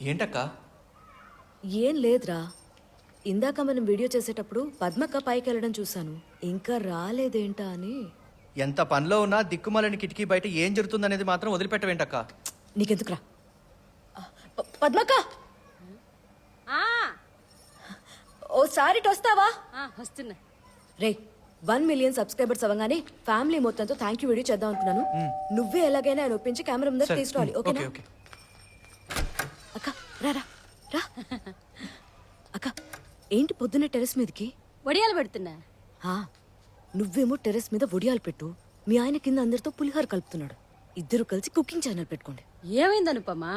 ఏంటక్క? ఏం లేదురా. ఇందాక మనం వీడియో చేసేటప్పుడు పద్మక్క పైకి వెళ్ళడం చూశాను. ఇంకా రాలేదేంటా అని. ఎంత పనిలో ఉన్నా దిక్కుమాలని కిటికీ బయట ఏం జరుగుతుందనేది మాత్రం వదిలిపెట్టవేంటక్క. నీకెందుకురా? పద్మక్క! ఆ, ఓసారి ఇటు వస్తావా ఆ, వస్తున్నా. రే వన్ మిలియన్ సబ్స్క్రైబర్స్ అవ్వగానే ఫ్యామిలీ మొత్తంతో థ్యాంక్ యూ వీడియో చేద్దాం అనుకున్నాను. నువ్వే ఎలాగైనా ఆయన ఒప్పించి కెమెరా ముందర తీసుకురావాలి ఓకే ఓకేనా రా రా అక్క ఏంటి పొద్దున్న టెరెస్ మీదకి? వడియాలు పెడుతున్నా. ఆ, నువ్వేమో టెరెస్ మీద ఒడియాలు పెట్టు. మీ ఆయన కింద అందరితో పులిహోర కలుపుతున్నాడు. ఇద్దరు కలిసి కుకింగ్ ఛానల్ పెట్టుకోండి. ఏమైంది అనుపమా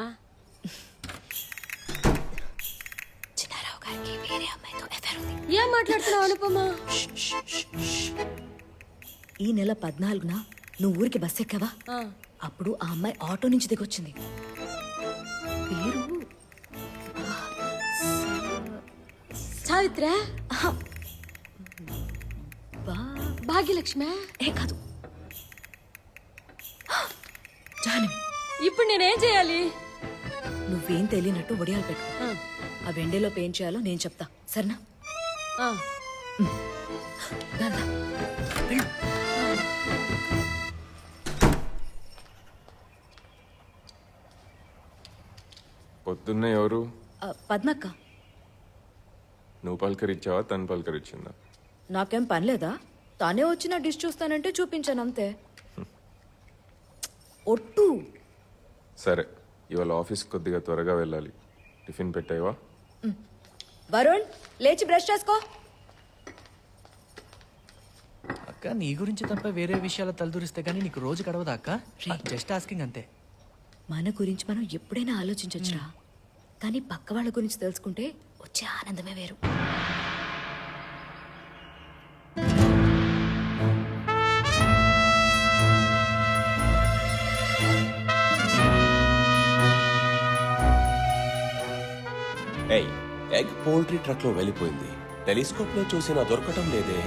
చిన్నారావు గారికి వేరే అమ్మాయితో ఉంది. ఏం మాట్లాడుతున్నావు అనుపమా? ఈ నెల పద్నాలుగున నువ్వు ఊరికి బస్ ఎక్కావా? ఆ, అప్పుడు ఆ అమ్మాయి ఆటో నుంచి దిగొచ్చింది. సావిత్ర బా భాగ్యలక్ష్మి ఏ కాదు జాహ్నవి ఇప్పుడు నేనేం చేయాలి నువ్వేం తెలియనట్టు ఒడియాలు పెట్టు ఆ, ఆ వెండేలో ఏం చేయాలో నేను చెప్తా సరేనా. పొద్దున్నే ఎవరు పద్మక్క నువ్వు పలకరించావా? తను పలకరించిందా? నాకేం పని లేదా? తానే వచ్చిన డిష్ చూస్తానంటే చూపించాను అంతే. ఒట్టు. సరే ఇవాళ ఆఫీస్ కొద్దిగా త్వరగా వెళ్ళాలి. టిఫిన్ పెట్టావా? వరుణ్ లేచి బ్రష్ చేసుకో. అక్క నీ గురించి తప్ప వేరే విషయాలు తలదూరిస్తే గానీ నీకు రోజు గడవదా అక్క? జస్ట్ ఆస్కింగ్ అంతే. మన గురించి మనం ఎప్పుడైనా ఆలోచించొచ్చురా. కానీ పక్క వాళ్ళ గురించి తెలుసుకుంటే వచ్చే ఆనందమే వేరు. ఏయ్ ఎగ్ పోల్ట్రీ ట్రక్లో వెళ్ళిపోయింది. టెలిస్కోప్లో చూసినా దొరకటం లేదే.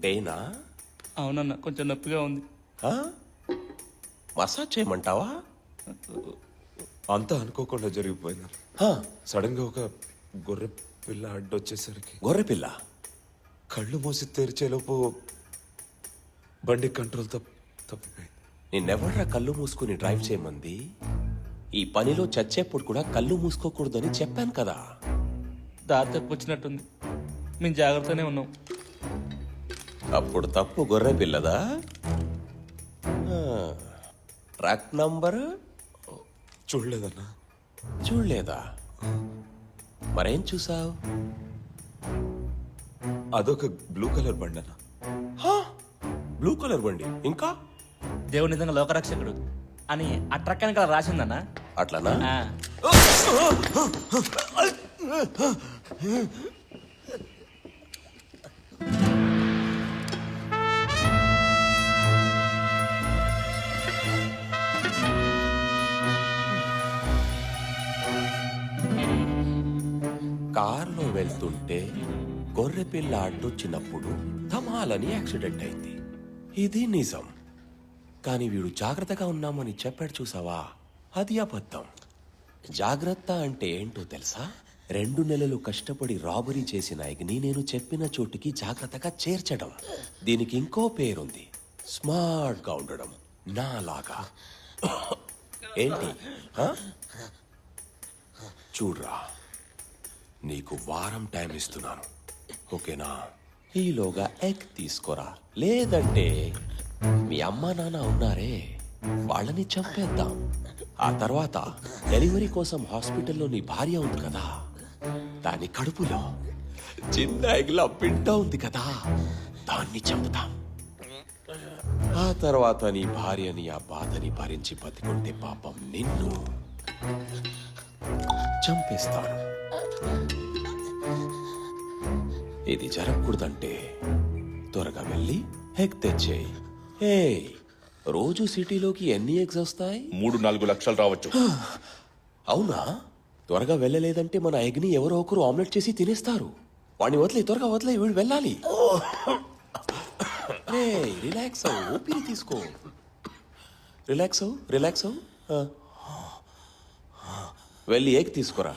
తేనా? అవునన్న కొంచెం నొప్పిగా ఉంది. ఆ? మసాజ్ చేయమంటావా? అంతా అనుకోకుండా జరిగిపోయింది హా, సడన్గా ఒక గొర్రె పిల్ల అడ్డొచ్చేసరికి గొర్రెపిల్ల కళ్ళు మూసి తెరిచేలోపు బండి కంట్రోల్ తప్ప తప్పిపోయింది. నిన్నెవర్రా కళ్ళు మూసుకుని డ్రైవ్ చేయమంది? ఈ పనిలో చచ్చేప్పుడు కూడా కళ్ళు మూసుకోకూడదని చెప్పాను కదా. దారి తప్పు వచ్చినట్టుంది మేము జాగ్రత్తనే ఉన్నాం. అప్పుడు తప్పు గొర్రె పిల్లదా? Truck number? చూడలేదన్నా. చూడలేదా? మరేం చూసావు? అదొక బ్లూ కలర్ బండి అన్న బ్లూ కలర్ బండి. ఇంకా? దేవుడు నిజంగా లోకరక్షకుడు. అని ఆ ట్రక్ వెనకాల రాసిందన్న. అట్లనా? కార్లో వెళ్తుంటే గొర్రె పిల్ల అడ్డొచ్చినప్పుడు ధమాలని యాక్సిడెంట్ అయింది. ఇది నిజం. కానీ వీడు జాగ్రత్తగా ఉన్నామని చెప్పాడు చూసావా? అది అబద్ధం. జాగ్రత్త అంటే ఏంటో తెలుసా? రెండు నెలలు కష్టపడి రాబరీ చేసిన ఎగ్ని నేను చెప్పిన చోటుకి జాగ్రత్తగా చేర్చడం. దీనికి ఇంకో పేరుంది. స్మార్ట్గా ఉండడం. నాలాగా. ఏంటి? చూడ్రా. నీకు వారం టైం ఇస్తున్నాను. ఓకేనా? ఈలోగా ఎగ్ తీసుకోరా. లేదంటే మీ అమ్మ నాన్న ఉన్నారే వాళ్ళని చంపేద్దాం. ఆ తర్వాత డెలివరీ కోసం హాస్పిటల్లో నీ భార్య ఉంది కదా. దాని కడుపులో చిన్న ఎగ్ల బిడ్డ ఉంది కదా. దాన్ని చంపుతాం. ఆ తర్వాత నీ భార్యని ఆ బాధని భరించి బతికుంటే పాపం నిన్ను చంపేస్తాను. ఇది జరగకూడదంటే త్వరగా వెళ్ళి ఎగ్ తెచ్చేయి. ఏ రోజు సిటీలోకి ఎన్ని ఎగ్స్ వస్తాయి? మూడు నాలుగు లక్షలు రావచ్చు. అవునా? త్వరగా వెళ్ళలేదంటే మన ఎగ్ని ఎవరో ఒకరు ఆమ్లెట్ చేసి తినేస్తారు. వాడిని వదిలే త్వరగా వదిలే వీడు వెళ్ళాలి. రిలాక్స్ ఊపిరి తీసుకో. రిలాక్స్ అవు రిలాక్స్ అవు. వెళ్ళి ఏక్ తీసుకురా.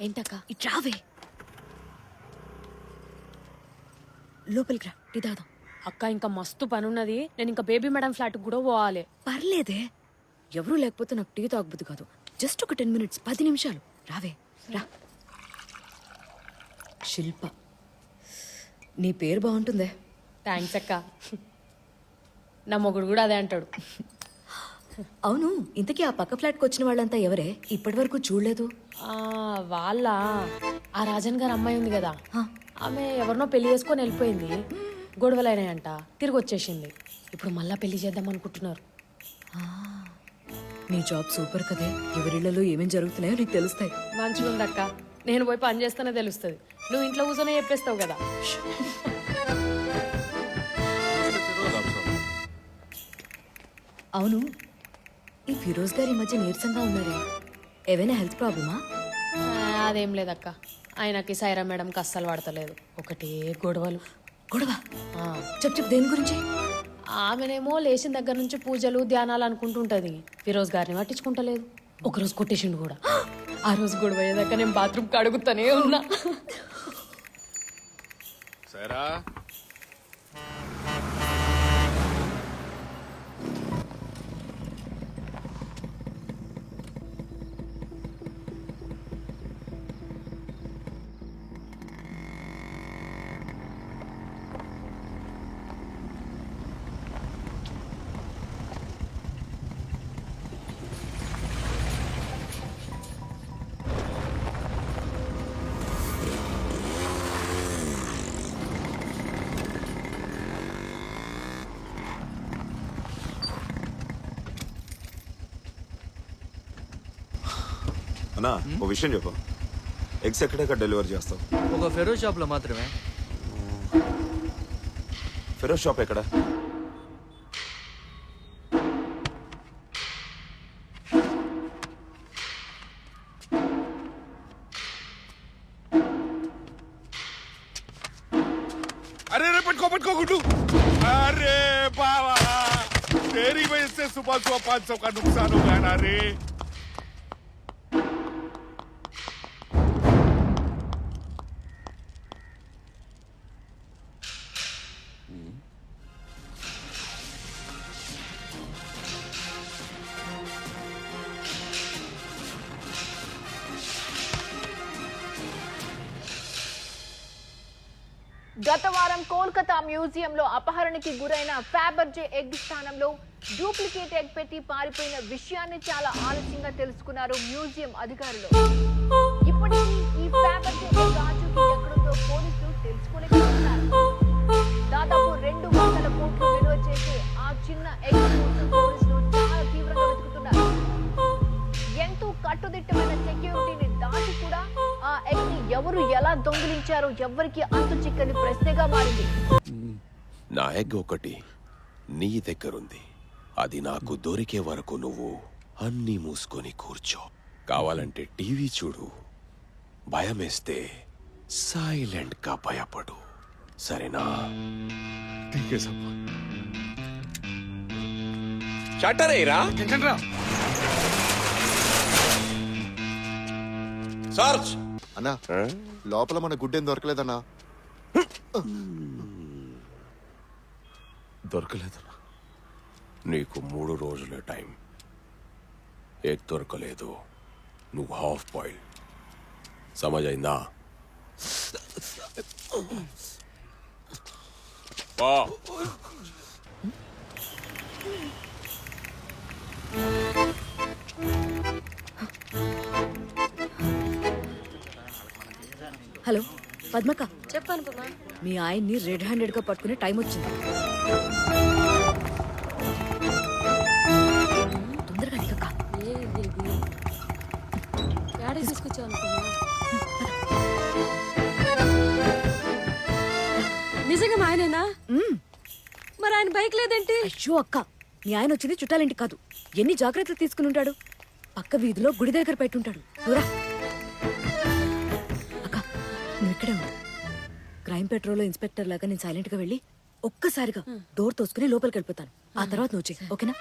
ఏంటక్క? ఇట్రావే లోపలికి రా టీ తాగుదాం అక్క ఇంకా మస్తు పని ఉన్నది నేను ఇంకా బేబీ మేడం ఫ్లాట్ కూడా పోవాలి. పర్లేదే. ఎవరూ లేకపోతే నాకు టీ తాగబుద్ది కాదు. జస్ట్ ఒక టెన్ మినిట్స్ పది నిమిషాలు. రావే రా. శిల్ప నీ పేరు బాగుంటుందే. థ్యాంక్స్ అక్క. నా మొగుడు కూడా అదే అంటాడు. అవును ఇంతకీ ఆ పక్క ఫ్లాట్కి వచ్చిన వాళ్ళంతా ఎవరే? ఇప్పటి వరకు చూడలేదు. ఆ, వాళ్ళ? ఆ రాజన్ గారు అమ్మాయి ఉంది కదా. ఆమె ఎవరినో పెళ్ళి చేసుకొని వెళ్ళిపోయింది. గొడవలైనాయంట. తిరిగి వచ్చేసింది. ఇప్పుడు మళ్ళా పెళ్ళి చేద్దాం అనుకుంటున్నారు. నీ జాబ్ సూపర్ కదే. ఎవరిళ్ళలో ఏమేం జరుగుతున్నాయో నీకు తెలుస్తాయి. మంచిగా ఉందక్క నేను పోయి పని చేస్తేనే తెలుస్తుంది. నువ్వు ఇంట్లో కూర్చొని చెప్పేస్తావు కదా. అవును ఈ ఫిరోజ్ గారి మధ్య నీరసంగా ఉన్నారే. ఏవైనా హెల్త్ ప్రాబ్లమా? అదేం లేదక్క. ఆయనకి సైరా మేడంకి అస్సలు పడతలేదు ఒకటే గొడవలు. గొడవ? ఆ, చెప్ చెప్ దేని గురించి? ఆమెనేమో లేచిన దగ్గర నుంచి పూజలు ధ్యానాలు అనుకుంటుంటది. ఫిరోజ్ గారిని పట్టించుకుంటలేదు. ఒకరోజు కొట్టేసిండు కూడా. ఆ రోజు గొడవ అయ్యేదాకా నేను బాత్రూమ్ కడుగుతానే ఉన్నా. సరా? అన్నా ఓ విషయం చెప్పు ఎగ్స్ ఎక్కడెక్కడ డెలివరీ చేస్తావు ఒక ఫెరో షాప్లో మాత్రమే ఫిరోజ్ షాప్ ఎక్కడ अरे अरे पटको पटको गुड्डू अरे बाबा तेरी वजह से सुबह सुबह पाँच सौ का नुकसान हो गया ना रे గత వారం కోల్కతా మ్యూజియంలో అపహరణకి గురైన ఫ్యాబర్జే ఎగ్ స్థానంలో డూప్లికేట్ ఎగ్ పెట్టి పారిపోయిన విషయాన్ని చాలా ఆలస్యంగా తెలుసుకున్నారు మ్యూజియం అధికారులు. ఇప్పటికీ ఈ ఫ్యాబర్జే ఎగ్ ఆచూకీ ఎక్కడుందో పోలీసులు తెలుసుకోలేకపోతున్నారు. దాదాపు రెండు వందల కోట్లు విలువ చేసే ఆ చిన్న ఎగ్ ఎవరు ఎలా దొంగిలించారో ఎవ్వరికి అంతు చిక్కని ప్రశ్నగా మారింది. నా ఎగ్ ఒకటి నీ దగ్గరుంది. అది నాకు దొరికే వరకు నువ్వు అన్నీ మూసుకొని కూర్చో. కావాలంటే టీవీ చూడు. భయమేస్తే సైలెంట్గా భయపడు. సరేనా? అయ్యరా సర్చ్! అన్నా లోపల మన గుడ్డేం దొరకలేదన్నా. దొరకలేదన్నా. నీకు మూడు రోజుల టైం. ఎగ్ దొరకలేదు నువ్వు హాఫ్ బాయిల్. సమజైందా పో. హలో పద్మక చెప్పాను పద్మ. మీ ఆయన్ని రెడ్ హ్యాండెడ్గా పట్టుకునే టైం వచ్చింది. తొందరగా దిగక్క. ఏడే తీసుకొచ్చాను నిజంగా ఆయనేనా? మరి ఆయన బైక్ లేదేంటి? అయ్యో అక్క మీ ఆయన వచ్చింది చుట్టాలింటి కాదు. ఎన్ని జాగ్రత్తలు తీసుకుని ఉంటాడు? పక్క వీధిలో గుడి దగ్గర పెట్టుంటాడు. దూరా ఇక్కడే ఉండు క్రైమ్ పెట్రోల్ ఇన్స్పెక్టర్ లాగా నేను సైలెంట్గా వెళ్ళి ఒక్కసారిగా డోర్ తోసుకుని లోపలికి వెళ్ళిపోతాను. ఆ తర్వాత నువ్వు ఓకేనా?